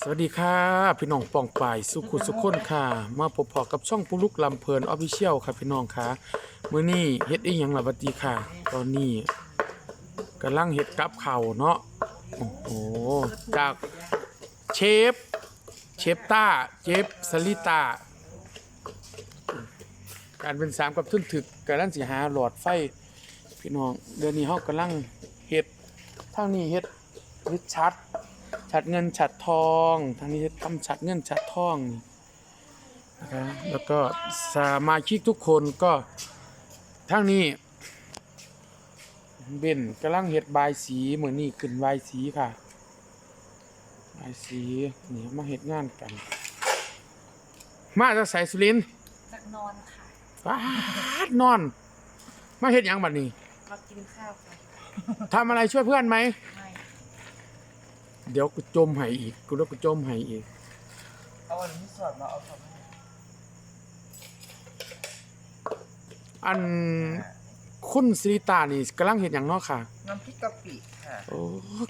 สวัสดีค่ะ พี่น้องปองป่ายสุขุสุขคนค่ะ มาพบพอกับช่องปุลุกลำเพลินออฟฟิเชียลค่ะพี่น้องค่ะมื้อนี้เฮ็ดอีหยังล่ะหวัดดีค่ะ ตอนนี้กำลังเฮ็ดกับข้าวเนาะโอ้โหจากเชฟเชฟต้าเชฟสลิตาการเป็นสามกับทึ่นถึกกำลังสิหาหลอดไฟพี่น้องเดือนนี้เฮากำลังเฮ็ดทางนี้เฮ็ดเฮ็ดชัด ฉัดเงินฉัดทองทางนี้จะทำฉัดเงินฉัดทองนี่นะครับแล้วก็สมาชิกทุกคนก็ทางนี้เบนกำลังเฮ็ดบายสีเหมือนนี่ขึ้นบายสีค่ะบายสีนี่มาเฮ็ดงานกัน มาจากไสสุรินทร์จากนอนค่ะฟาดนอน มาเฮ็ดหยังบัดนี้มากินข้าวค่ะทำอะไรช่วยเพื่อนไหมไม่ เดี๋ยวกูจมให้อีก กูแล้วกูจมให้อีก เอาอันนี้สอดมาเอาสอดมาอันคุณสิริตานี่กำลังเห็นอย่างเนอกค่ะ น้ำพริกกะปิค่ะโอ้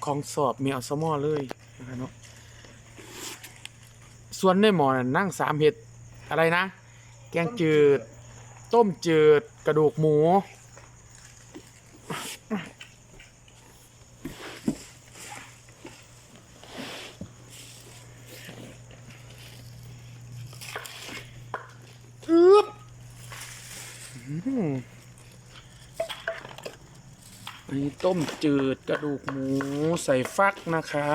ของสอบมีเอาสมอเลยนะครับเนาะส่วนในหมอนั่นนั่งสามเห็ดอะไรนะ แกงจืด ต้มจืด กระดูกหมู อึ๊บ อันนี้ต้มจืดกระดูกหมูใส่ฟักนะคะ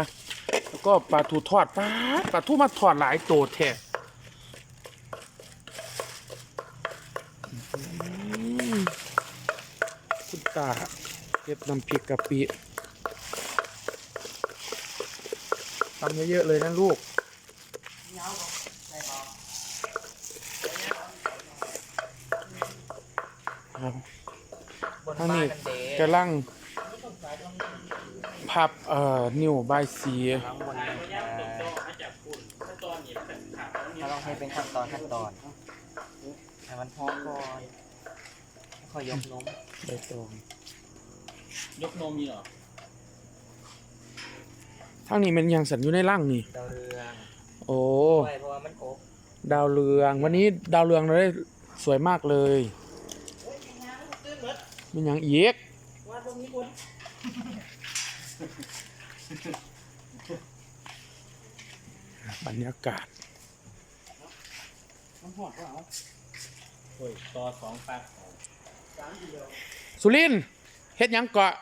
แล้วก็ปลาทูทอดปลาปลาทูมาทอดหลายตัวแท้คุณตาเก็บน้ำพริกกะปิทำเยอะๆเลยนะลูก ครับบนทางบ้านนี้กันเดกำลังพับเอ่อนิ้วบายสีทั้งบนกันค่ะเราต้องให้เป็นขั้นตอนขั้นตอนให้มันพร้อมก่อนค่อยยกนมใบตองยกนมมีเหรอทางนี้มันยังสันอยู่ในร่างนี่ ดาวเรือง โอ้ด้วยเพราะว่ามันอบดาวเรือง วันนี้ดาวเรืองเราได้สวยมากเลย มันยังอีกบรรยากาศโอ้ยต่อสองปากสุรินทร์เฮ็ดหยังเกาะ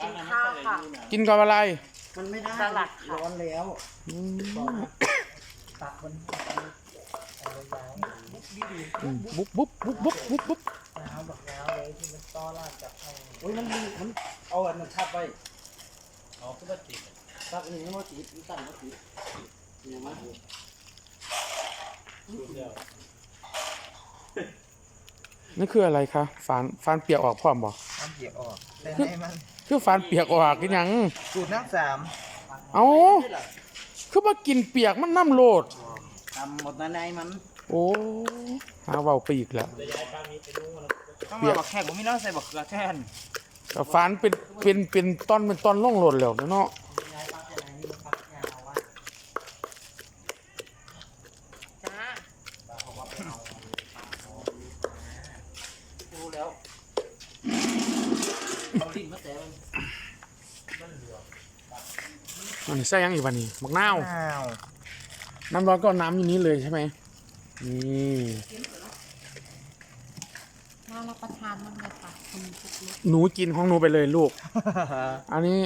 กินข้าวค่ะ กินกับอะไรมันไม่ได้สลัดค่ะ ร้อนแล้วอืมตักมัน อืมบุ๊บบุ๊บบุ๊บบุ๊บบุ๊บบุ๊บ น้ำบักน้ำเลยที่มันต้อราดจากไอ้โอ้ยมันมีมันเอาอันนั้นทับไว้เอาขึ้นมาติดตักอันนี้มาติดตั้งมาติดเนี่ยมาติดเดียวนี่คืออะไรคะฟานฟานเปียกออกพร้อมบ่น้ำเปียกออกแต่ให้มันคือฟานเปียกออกกินหยัง สูตรน้ำสามเอาคือมากินเปียกมันน้ำโลด ทำหมดในมัน โอ้หาเว้าไปอีกแล้วต้องมาบักแขกผมไม่น้องใส่บักเกลือแทนก็ฟานเป็นเป็นเป็นตอนเป็นตอนล่องโลดแล้วเนาะจ้ารู้แล้วเอาลิ้นมาแต่อันนี้ใส่หยังอีกวันนี้มักนาวอ้าวน้ำร้อนก็เอาน้ำอยู่นี้เลยใช่ไหม นี่น่ารับประทานมากเลยค่ะคุณทุกลูกหนูกินของหนูไปเลยลูก อันนี้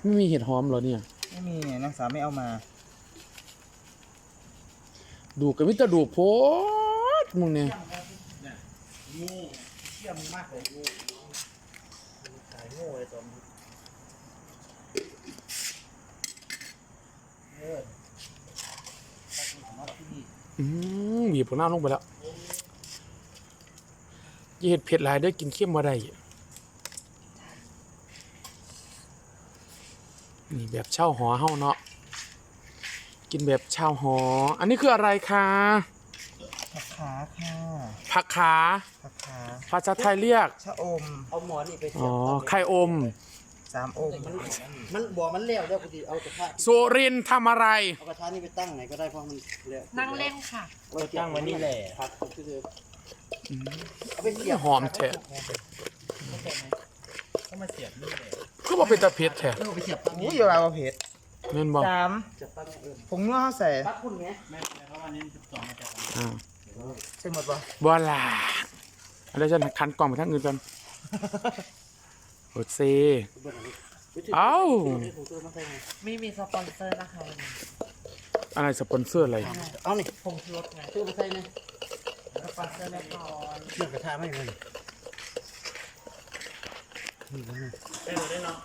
ไม่มีเห็ดหอมเหรอเนี่ย ไม่มีนักศึกษาไม่เอามา ดูกับมิตรดูโพดมึงเนี่ยงูเชี่ยมมากเลยงูสายงูเลยตัวนี้เออตักมันของมาที่นี่ อืมหยิบผงหน้าลงไปแล้วอย่าเห็ดเผ็ดหลายเด้อกินเค็มมาได้ นี่แบบเช่าหอเฮาเนาะ กินแบบเช่าหอ อันนี้คืออะไรคะผักขาค่ะผักขาผักขาภาษาไทยเรียก ชะอม เอาหมอนี่ไปอ๋อ ไข่อม สามอมมันบัวมันเลี้ยวแล้วพอดีเอากระทะสุรินทร์ทำอะไร เอากระทะนี่ไปตั้งไหนก็ได้เพราะมันเลี้ยวนั่งเล่นค่ะ เราตั้งไว้นี่แหละครับก็คือเอาไปเสียบหอมแท้ ก็มาเสียบนี่เลยก็บ่เป็นตะเพ็ดแท้เอาไปเสียบตั้งอุ้นี้ยอย่าเอาเผ็ดแม่นบ่สามเสียบตั้งเออผงนัวเขาใส่ปักคุณไงแม่เพราะว่านี่สิบสองมาจาก อ่าใส่หมดปะบ่ล่ะอะไรฉันคันกล่องไปทางอื่นก่อน โอเซเอ้าผมซื้อมาใส่ไงไม่มีสปอนเซอร์นะคะวันนี้อะไรสปอนเซอร์อะไร เอานี่ผงชูรสไงซื้อมาใส่ไงสปอนเซอร์แม่พรเลือกกระทะไม่เลยได้เลยได้เนาะ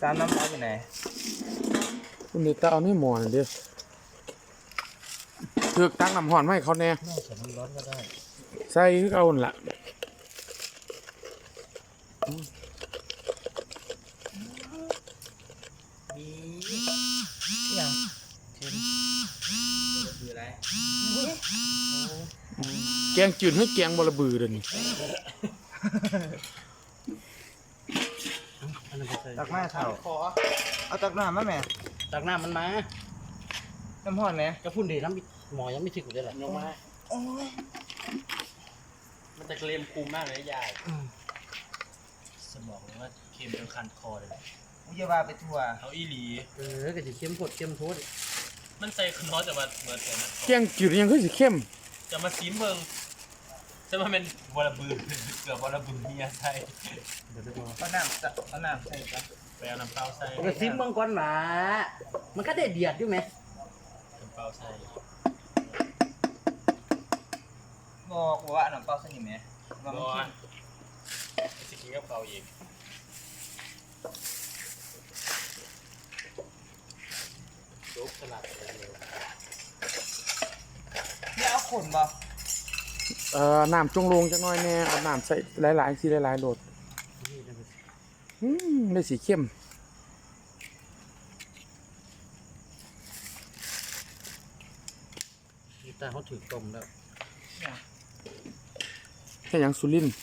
สามน้ำปลาอยู่ไหนคุณเดต้าเอานี่หมอนั่นเด้อถึกตั้งน้ำหอนมาให้เขาแน่น่าจะมันร้อนก็ได้ ใส่คือเอานั่นล่ะอย่างคืออะไรแกงจืดให้แกงบ่ระบือเด้อนี่อันนั้นไปใส่ตักมาเถ่าขอเอาตักน้ำมาแม่ตักน้ำมันมาน้ำห้อนไหมกระพุ่นดีน้ำหมอยังไม่ถึงเลยแหละยกมา มันจะเกรมคุมมากเลยยายสมองว่าเค็มจนคันคอเลยอุ้ยอย่าว่าไปทั่วเอาอีหลี เออก็จะเข้มข้นเข้มโทษมันใส่คำน้อยแต่ว่าเหมือนกันนะแกงจืดยังคือสิเข้มจะมาซีมเบิงจะมาเป็นวอลบือเกือบวอลบือเมียใส่เดี๋ยวจะบอกเอาน้ำจะเอาน้ำใส่ปะไปเอาน้ำเปล่าใส่กระซิบเมืองก่อนหมามันก็ได้เดียดอยู่ไหมน้ำเปล่าใส่ บอกว่าน้ำเปล่าใส่นี่ไหมว่าบมันอเค็มจะกินกับเปล่าอีกซุปสลัดอะไรเนี่ยนี่เอาขนบ่เอ่อน้ำจงลงจักหน่อยแน่เอาน้ำใส่หลายๆสิหลายๆโหลดอืมได้สีเข้มนี่ตาเขาถือต้มแล้ว แค่หยังสุรินทร์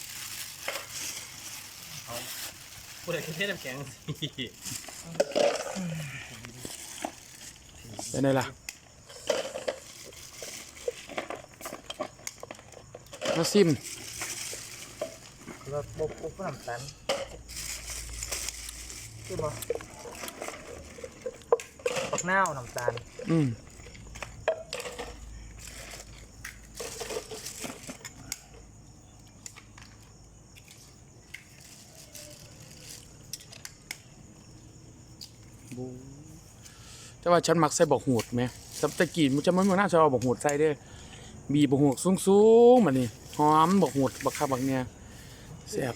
พูดอะไรแค่น้ำแข็งสิเป็นไงล่ะมาซิมเราบบปุ๊บน้ำตาลใช่บ่ปักหน้าวน้ำตาล อืม แต่ว่าฉันมักใส่บอกหูดไหมสับตะกี้มันจะไม่เหมือนน่าจะเอาบอกหูดใส่เด้อบีบอกหูดสูงๆมานี่หอมบอกหูดบักคับบักเนี่ยแซ่บ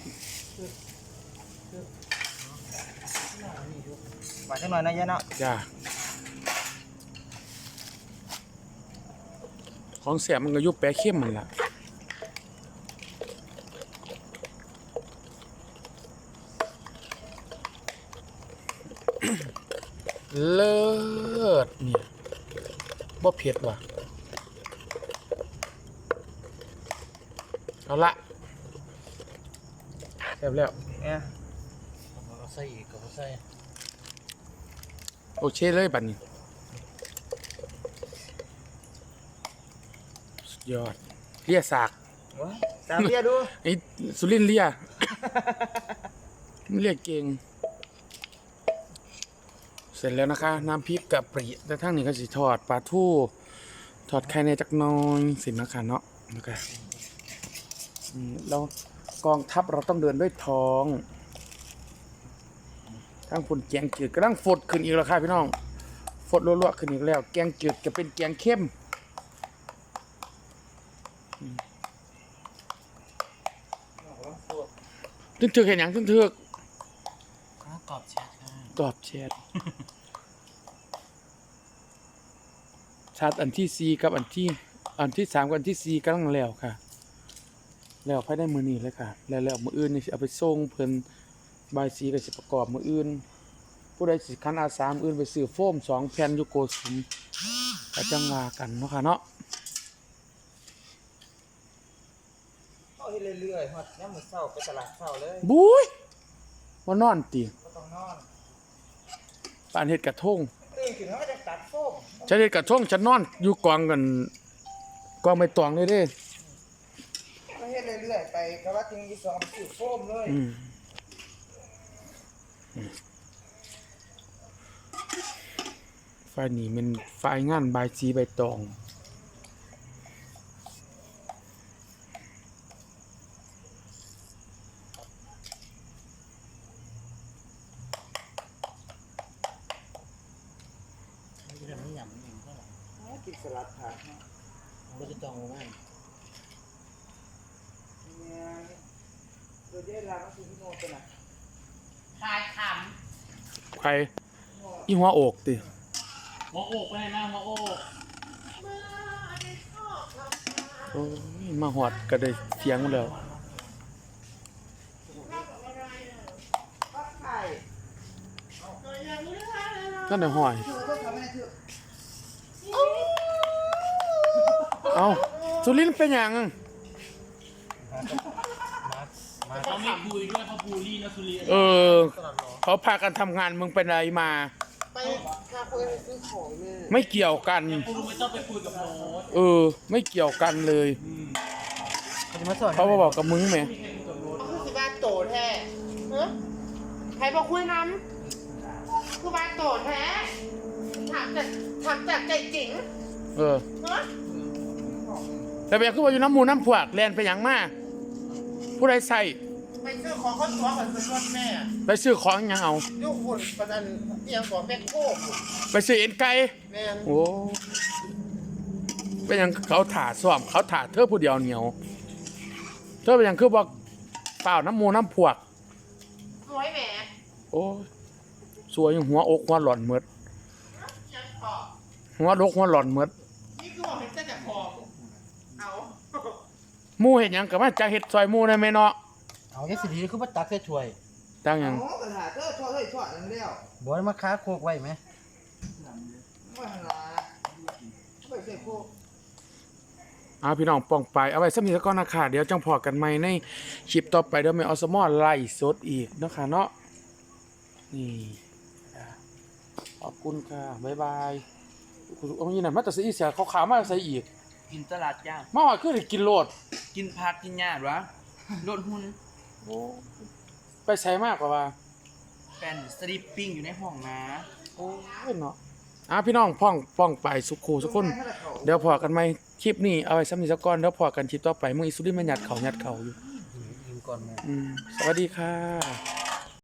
หวานจังหน่อยนะยะเนาะจ้าของแซ่บมันก็อยุบแปะเข้มมันล่ะ เลิศเนี่ยบ่เผ็ดว่ะ เอาละแซ่บแล้วเนี่ยเอาใส่อีกก็ใส่โอเคเลยบัดนี้สุดยอดเลียสากว้ายตามเบียร์ดูไอ้สุรินทร์เลียมันเรียกเก่ง เสร็จแล้วนะคะ น้ำพริกกะปริแต่ทั้งนี้ก็สิทอดปลาทูทอดไข่ในจักน้อยสินะคะเนาะนะคะอืมเรากองทัพเราต้องเดินด้วยท้องทั้งฝนแกงจืดกำลังฝดขึ้นอีกแล้วค่ะพี่น้องฝดรัวๆขึ้นอีกแล้ว แกงจืดจะเป็นแกงเข้มทึกถึกเห็นอย่างทึกถึกข้าวกรอบแชทค่ะ กรอบแชทชาร์ตอันที่สี่กับอันที่ อันที่สามกับอันที่สี่กำลังแล้วค่ะ แล้วภายในมือนี้เลยค่ะ แล้วแล้วมืออื่นนี่สิเอาไปส่งเพิ่นบายสีก็สิประกอบมืออื่นไปผู้ใดสิคันอาสามอื่นไปซื้อโฟมสองแผ่นอยู่โกสุมก็จังว่ากันเนาะค่ะเนาะเข้าให้เรื่อยๆฮอดยามมื้อเช้าไปตลาดเช้าเลยบุ้ยว่านอนติบ่ต้องนอน ปานเฮ็ดกระทงตื่นขึ้นเขาก็จะตัดโฟมฉันเฮ็ดกระทงฉันนอนอยู่กองกันกองใบตองเลยเด้ก็เฮ็ดเรื่อยๆไปก็ว่าจริงอีสองไปซื้อโฟมเลยอืมไฟนี่มันไฟงานบายสีใบตอง มันจะทำให้หยำเองเท่าไหร่ กินสลัดผักเนาะมันจะจองมากเนี่ยเดี๋ยวได้ลาก็คือพี่โนตัวน่ะทายขใครอีหัวโอกติหัวอกไปเลยนะหัวอกโอ้ยมาหอดก็ได้เสียงแล้วผักไข่ก็ได้หอย คือก็ทำให้ถือ เอาสุรินทร์เป็นหยังเขาไม่คุยด้วยเขาบูลลี่นะสุริยเออ เขาพากันทำงานมึงเป็นอะไรมา ไปพาคนไปซื้อของเนี่ย ไม่เกี่ยวกัน คุณไม่ต้องไปคุยกับโน้ตเออ ไม่เกี่ยวกันเลยเขาจะมาสอนเขามาบอกกับมึงไหมำคือสิบ้านโตแท้เฮ้ใครบอกคุยน้ำคือบ้านโตแท้ ถามจากถามจากใจจริงเออเฮ้ แต่เป็นคือว่าอยู่น้ำหมูน้ำพวกแลนไปหยังมาผู้ใดใส่ไปซื้อของข้าวตัวก่อนซื้อรถแม่ไปซื้อของหยังเอายุคคนประดันเตียงของแม่โคกไปซื้อเอ็นไก่แม่นโอ้เป็นหยังเขาถ่าซ่อมเขาถ่าเธอผู้เดียวเหนียว เธอเป็นหยังคือบอกเปล่าน้ำหมูน้ำพวก สวยแหมโอ้ยสวยหัวอกหัวหล่อนเมดยังขอหัวลกหัวหล่อนเมดนี่คือบอกเห็นแต่จากคอเอา หมู่เห็นหยังกับมาจากเห็ดซอยหมู่ได้ไหมเนาะเอาแค่สิดีคือว่าตักใส่ถ้วยจังหยังโอ้กระถาเธอชอบเฮ้ยชอบนั่นแล้วบอยมาค้าโคกไว้ไหมไม่หันหลาไม่ใช่พวกเอาพี่น้องป้องไปเอาไว้สำนีแล้วก็นะค่ะเดี๋ยวจังพอกันใหม่ในคลิปต่อไปเดี๋ยวไม่เอาสมอไล่สดอีกเนาะคะเนาะนี่ขอบคุณค่ะบ๊ายบายคุณเอาอย่างนั้นมาแต่ใส่อีเสียเขาขาวมาใส่อีกกินตลาดย่างมาว่าคือได้กินโลด กินผักกินหญ้าวะลดหุ่นโอ้ไปใส่มากกว่าว่าเป็นสลิปปิ้งอยู่ในห้องนะโอ้ยเนาะอะพี่น้องพ่องป้องไปสุขูสุกคน เดี๋ยวพอกันไหมคลิปนี้เอาไว้ซ้ำนี้สักก่อนเดี๋ยวพอกันคลิปต่อไปมึงอิสุริมันหยัดเขาหยัดเขาอยู่ยิงก่อนมาอืมสวัสดีค่ะ